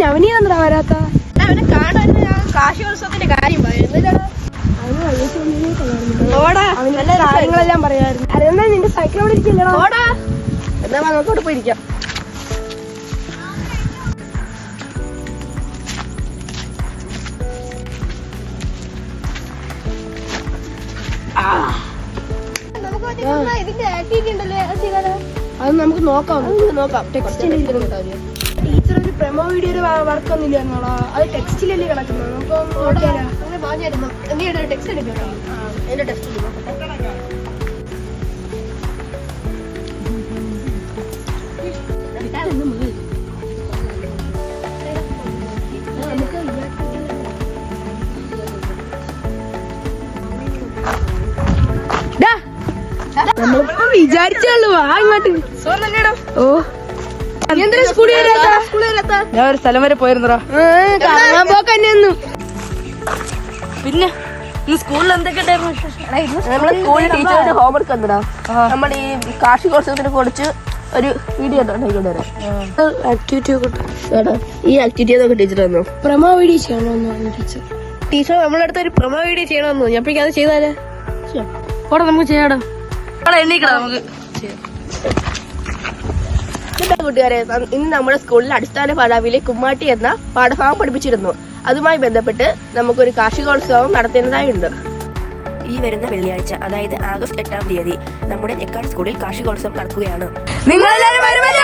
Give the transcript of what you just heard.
നവനീ എന്താ വരാത്ത. അവനെ കാണാൻ കാശോത്സവത്തിന്റെ കാര്യം കാര്യങ്ങളെല്ലാം പറയായിരുന്നു അതെന്നാ നിന്റെ സൈക്കിൾ അവിടെ ഇരിക്കില്ലടാ എന്നാ വാ, നമുക്ക് പോയിരിക്കാം അത് നമുക്ക് നോക്കാം. നമുക്ക് നോക്കാം. ടെക്സ്റ്റിൽ ടീച്ചർ ഒരു പ്രമോ വീഡിയോയുടെ വർക്ക് ഒന്നുമില്ലായിരുന്നോളാ അത് ടെക്സ്റ്റിലല്ലേ കിടക്കുന്നത്? നമുക്ക് ടെക്സ്റ്റ് എടുക്കാം എന്റെ ടെക്സ്റ്റ് നമ്മളിപ്പോ വിചാരിച്ചുള്ളൂ വാ ഇങ്ങോട്ട്. ഓ. എന്തിനാ സ്കൂളിൽ സ്കൂളിൽ വരാത്ത? ഞാൻ ഒരു സ്ഥലം വരെ പോയിരുന്നോ പിന്നെ ഈ സ്കൂളിൽ എന്തൊക്കെ നമ്മുടെ സ്കൂളിൽ ടീച്ചറുടെ ഹോംവർക്ക് എന്തിനാ നമ്മൾ ഈ കാർഷികോത്സവത്തിനെ കുറിച്ച് ഒരു വീഡിയോ ആക്ടിവിറ്റി ഈ ആക്ടിവിറ്റി ടീച്ചർ തന്നു? പ്രമോ വീഡിയോ ചെയ്യണമെന്ന് പറഞ്ഞു ടീച്ചർ. ടീച്ചർ നമ്മുടെ അടുത്ത് ഒരു പ്രൊമോ വീഡിയോ ചെയ്യണമെന്നു ഞാൻ അത് ചെയ്താലേ? ഓടെ നമുക്ക് ചെയ്യാടാ. എണ്ണീക്കണം നമുക്ക്. കൂട്ടുകാരെ ഇന്ന് നമ്മുടെ സ്കൂളിൽ അടിസ്ഥാന പാഠാവിലെ കുമ്മാട്ടി എന്ന പാഠഭാഗം പഠിപ്പിച്ചിരുന്നു. അതുമായി ബന്ധപ്പെട്ട് നമുക്കൊരു കാർഷികോത്സവം നടത്തേണ്ടതായുണ്ട് ഈ വരുന്ന വെള്ളിയാഴ്ച അതായത് ആഗസ്റ്റ് എട്ടാം തീയതി നമ്മുടെ എക്കാട് സ്കൂളിൽ കാർഷികോത്സവം നടക്കുകയാണ്. വരുമല്ലോ?